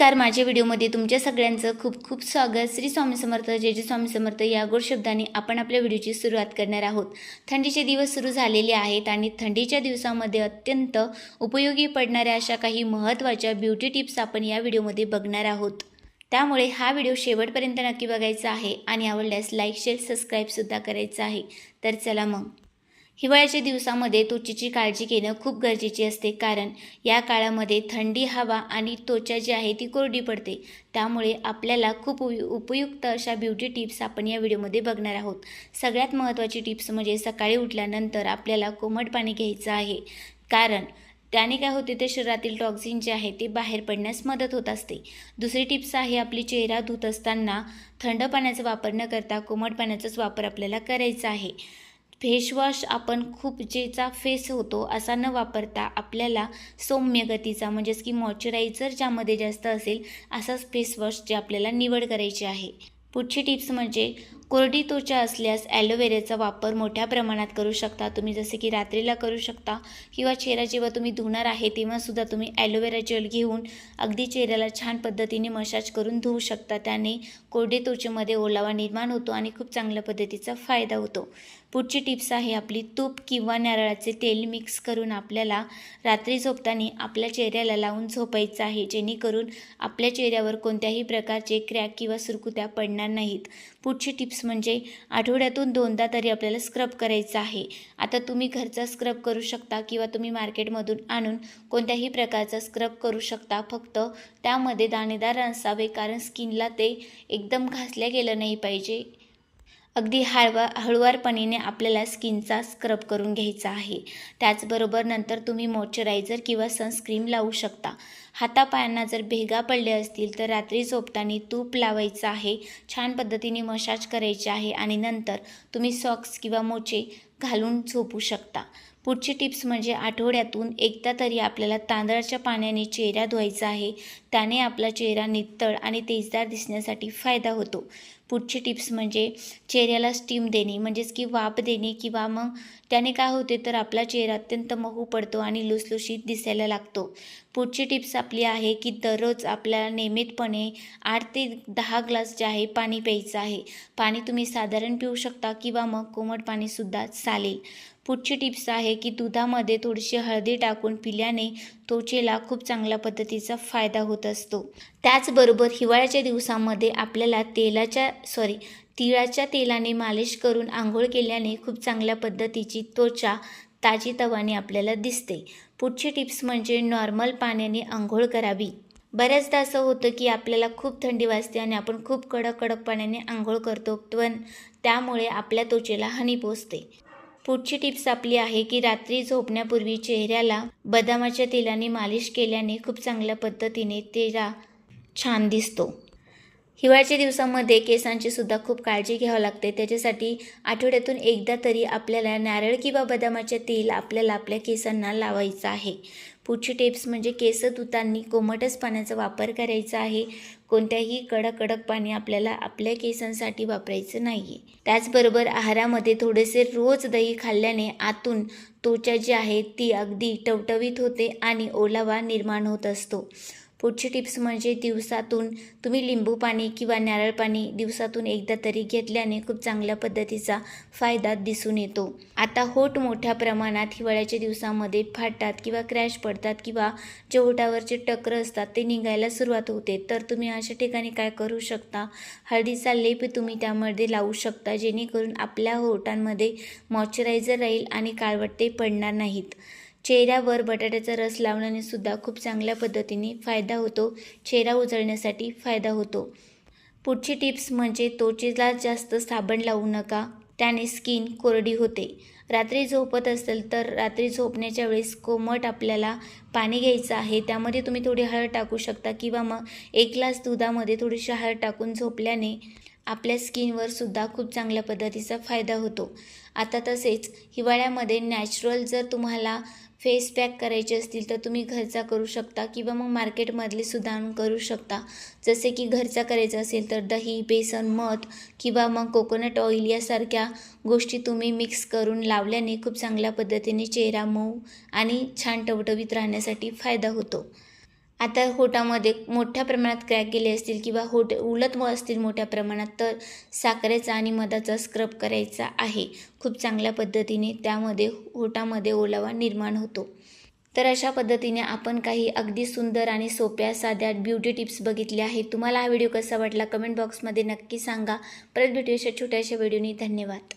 नमस्कार. माझ्या व्हिडिओमध्ये तुमच्या सगळ्यांचं खूप खूप स्वागत. श्री स्वामी समर्थ जय जय स्वामी समर्थ या गोड शब्दाने आपण आपल्या व्हिडिओची सुरुवात करणार आहोत. थंडीचे दिवस सुरू झालेले आहेत आणि थंडीच्या दिवसामध्ये अत्यंत उपयोगी पडणाऱ्या अशा काही महत्त्वाच्या ब्युटी टिप्स आपण या व्हिडिओमध्ये बघणार आहोत. त्यामुळे हा व्हिडिओ शेवटपर्यंत नक्की बघायचा आहे आणि आवडल्यास लाईक शेअर सबस्क्राईबसुद्धा करायचं आहे. तर चला मग. हिवाळ्याच्या दिवसामध्ये त्वचेची काळजी घेणं खूप गरजेचे असते. कारण या काळामध्ये थंडी हवा आणि त्वचा जी आहे ती कोरडी पडते. त्यामुळे आपल्याला खूप उय उपयुक्त अशा ब्युटी टिप्स आपण या व्हिडिओमध्ये बघणार आहोत. सगळ्यात महत्त्वाची टिप्स म्हणजे सकाळी उठल्यानंतर आपल्याला कोमट पाणी घ्यायचं आहे. कारण त्याने काय होते ते शरीरातील टॉक्झिन जे आहे ते बाहेर पडण्यास मदत होत असते. दुसरी टिप्स आहे आपली चेहरा धुत असताना थंड पाण्याचा वापर न करता कोमट पाण्याचाच वापर आपल्याला करायचा आहे. फेसवॉश आपण खूप जेचा फेस होतो असा न वापरता आपल्याला सौम्य गतीचा म्हणजेच की मॉइश्चरायझर ज्यामध्ये जास्त असेल असाच फेसवॉश जे आपल्याला निवड करायची आहे. पुढची टिप्स म्हणजे कोरडी त्वचा असल्यास ॲलोवेराचा वापर मोठ्या प्रमाणात करू शकता. तुम्ही जसे की रात्रीला करू शकता किंवा चेहरा जेव्हा तुम्ही धुणार आहे तेव्हासुद्धा तुम्ही ॲलोवेरा जेल घेऊन अगदी चेहऱ्याला छान पद्धतीने मसाज करून धुवू शकता. त्याने कोरडी त्वचेमध्ये ओलावा निर्माण होतो आणि खूप चांगल्या पद्धतीचा फायदा होतो. पुढची टिप्स आहे आपली तूप किंवा नारळाचे तेल मिक्स करून आपल्याला रात्री झोपताना आपल्या चेहऱ्याला लावून झोपायचं आहे. जेणेकरून आपल्या चेहऱ्यावर कोणत्याही प्रकारचे क्रॅक किंवा सुरकुत्या पडणार नाहीत. पुढची टिप्स म्हणजे आठवड्यातून दोनदा तरी आपल्याला स्क्रब करायचं आहे. आता तुम्ही घरचा स्क्रब करू शकता किंवा तुम्ही मार्केटमधून आणून कोणत्याही प्रकारचा स्क्रब करू शकता. फक्त त्यामध्ये दाणेदार असावे कारण स्किनला ते एकदम घासल्या गेलं नाही पाहिजे. अगदी हळवा हळुवारपणीने आपल्याला स्किनचा स्क्रब करून घ्यायचा आहे. त्याचबरोबर नंतर तुम्ही मॉइश्चरायझर किंवा सनस्क्रीम लावू शकता. हातापायांना जर भेगा पडले असतील तर रात्री झोपताना तूप लावायचं आहे. छान पद्धतीने मसाज करायचे आहे आणि नंतर तुम्ही सॉक्स किंवा मोचे घालून झोपू शकता. पुढची टिप्स म्हणजे आठवड्यातून एकदा तरी आपल्याला तांदळाच्या पाण्याने चेहरा धुवायचा आहे. त्याने आपला चेहरा नितळ आणि तेजदार दिसण्यासाठी फायदा होतो. पुढची टिप्स म्हणजे चेहऱ्याला स्टीम देणे म्हणजेच की वाफ देणे किंवा मग त्याने काय होते तर आपला चेहरा अत्यंत मऊ पडतो आणि लुसलुशीत दिसायला लागतो. पुढची टिप्स आपली आहे की दररोज आपल्याला नियमितपणे आठ ते दहा ग्लास जे आहे पाणी प्यायचं आहे. पाणी तुम्ही साधारण पिऊ शकता किंवा मग कोमट पाणीसुद्धा चालेल. पुढची टिप्स आहे की दुधामध्ये थोडीशी हळदी टाकून पिल्याने त्वचेला खूप चांगल्या पद्धतीचा फायदा होत असतो. त्याचबरोबर हिवाळ्याच्या दिवसामध्ये आपल्याला तेलाच्या सॉरी तिळाच्या तेलाने मालिश करून आंघोळ केल्याने खूप चांगल्या पद्धतीची त्वचा ताजी तवाने आपल्याला दिसते. पुढची टिप्स म्हणजे नॉर्मल पाण्याने आंघोळ करावी. बऱ्याचदा असं होतं की आपल्याला खूप थंडी वाजते आणि आपण खूप कडक कडक पाण्याने आंघोळ करतो पण त्यामुळे आपल्या त्वचेला हानी पोचते पुढची टिप्स आपली आहे की रात्री झोपण्यापूर्वी चेहऱ्याला बदामाच्या तेलाने मालिश केल्याने खूप चांगल्या पद्धतीने तेरा छान दिसतो. हिवाळ्याच्या दिवसामध्ये केसांची सुद्धा खूप काळजी घ्यावी लागते. त्याच्यासाठी आठवड्यातून एकदा तरी आपल्याला नारळ किंवा बदामाचे तेल आपल्याला आपल्या केसांना लावायचं आहे. पुढची टिप्स म्हणजे केस धुताना कोमटच पाण्याचा वापर करायचा आहे. कोणत्याही कडक कडक पाणी आपल्याला आपल्या केसांसाठी वापरायचं नाही आहे त्याचबरोबर आहारामध्ये थोडेसे रोज दही खाल्ल्याने आतून त्वचा जी आहे ती अगदी टवटवीत होते आणि ओलावा निर्माण होत असतो. पुढची टिप्स म्हणजे दिवसातून तुम्ही लिंबू पाणी किंवा नारळ पाणी दिवसातून एकदा तरी घेतल्याने खूप चांगल्या पद्धतीचा फायदा दिसून येतो. आता होठ मोठ्या प्रमाणात हिवाळ्याच्या दिवसामध्ये फाटतात किंवा क्रॅश पडतात किंवा जे होठावरचे टक्र असतात ते निघायला सुरुवात होते. तर तुम्ही अशा ठिकाणी काय करू शकता? हळदीचा लेप तुम्ही त्यामध्ये लावू शकता जेणेकरून आपल्या होटांमध्ये मॉइश्चरायझर राहील आणि काळवट्टे पडणार नाहीत. चेहऱ्यावर बटाट्याचा रस लावण्याने सुद्धा खूप चांगल्या पद्धतीने फायदा होतो. चेहरा उजळण्यासाठी फायदा होतो. पुढची टिप्स म्हणजे त्वचेला जास्त साबण लावू नका. त्याने स्किन कोरडी होते. रात्री झोपत असेल तर रात्री झोपण्याच्या वेळेस कोमट आपल्याला पाणी घ्यायचं आहे. त्यामध्ये तुम्ही थोडी हळद टाकू शकता किंवा मग एक ग्लास दुधामध्ये थोडीशी हळद टाकून झोपल्याने आपल्या स्किनवर सुद्धा खूप चांगल्या पद्धतीचा फायदा होतो. आता तसेच हिवाळ्यामध्ये नॅचरल जर तुम्हाला फेस पॅक करायचे असतील तर तुम्ही घरचा करू शकता किंवा मग मार्केटमधले सुद्धा आणून करू शकता. जसे की घरचा करायचा असेल तर दही बेसन मध किंवा मग कोकोनट ऑइल यासारख्या गोष्टी तुम्ही मिक्स करून लावल्याने खूप चांगल्या पद्धतीने चेहरा मऊ आणि छान टवटवीत राहण्यासाठी फायदा होतो. आता होटामध्ये मोठ्या प्रमाणात क्रॅक गेले असतील किंवा होट उलत व असतील मोठ्या प्रमाणात तर साखरेचा आणि मधाचा स्क्रब करायचा आहे. खूप चांगल्या पद्धतीने त्यामध्ये होटामध्ये ओलावा निर्माण होतो. तर अशा पद्धतीने आपण काही अगदी सुंदर आणि सोप्या साध्या ब्युटी टिप्स बघितल्या आहेत. तुम्हाला हा व्हिडिओ कसा वाटला? कमेंट बॉक्समध्ये नक्की सांगा. परत भेटूशा छोट्याशा व्हिडिओनी धन्यवाद.